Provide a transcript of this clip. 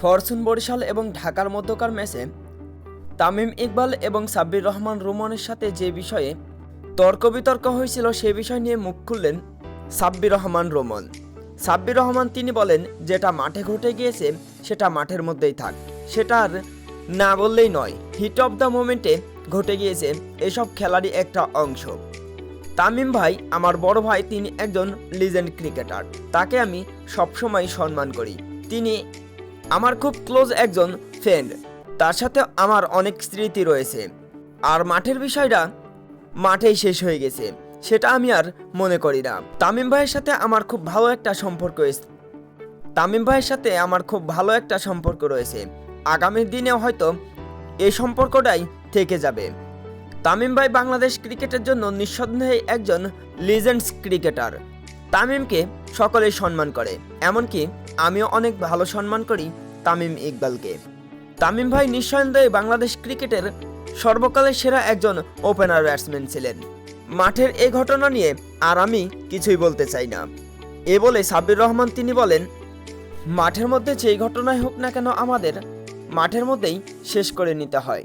Fortune Barishal এবং ঢাকার মধ্যকার ম্যাচে তামিম ইকবাল এবং সাব্বির রহমান রুমনের সাথে যে বিষয়ে তর্ক বিতর্ক হয়েছিল সে বিষয় নিয়ে মুখ খুললেন সাব্বির রহমান রোমন। সাব্বির রহমান তিনি বলেন, যেটা মাঠে ঘটে গিয়েছে, সেটা মাঠের মধ্যেই থাক। সেটা আর না বললেই নয়। হিট অফ দ্য মোমেন্টে ঘটে গিয়েছে এসব খেলারই একটা অংশ। তামিম ভাই, আমার বড় ভাই, তিনি একজন লিজেন্ড ক্রিকেটার। তাকে আমি সবসময় সম্মান করি। তিনি আমার খুব ক্লোজ একজন ফ্রেন্ড। তার সাথে আমার অনেক স্মৃতি রয়েছে। আর মাঠের বিষয়টা মাঠেই শেষ হয়ে গেছে। সেটা আমি আর মনে করি না। তামিম ভাইয়ের সাথে আমার খুব ভালো একটা সম্পর্ক তামিম ভাইয়ের সাথে আমার খুব ভালো একটা সম্পর্ক রয়েছে। আগামী দিনে হয়তো এই সম্পর্কটাই থেকে যাবে। তামিম ভাই বাংলাদেশ ক্রিকেটের জন্য নিঃসন্দেহে একজন লিজেন্ডস ক্রিকেটার তামিমকে সকলেই সম্মান করে, এমনকি আমিও অনেক ভালো সম্মান করি তামিম ইকবালকে। তামিম ভাই নিঃসন্দেহে বাংলাদেশ ক্রিকেটের সর্বকালের সেরা একজন ওপেনার ব্যাটসম্যান ছিলেন। মাঠের এই ঘটনা নিয়ে আর আমি কিছুই বলতে চাই না। এ বলে সাব্বির রহমান তিনি বলেন, মাঠের মধ্যে যেই ঘটনাই হোক না কেন আমাদের, মাঠের মধ্যেই শেষ করে নিতে হয়।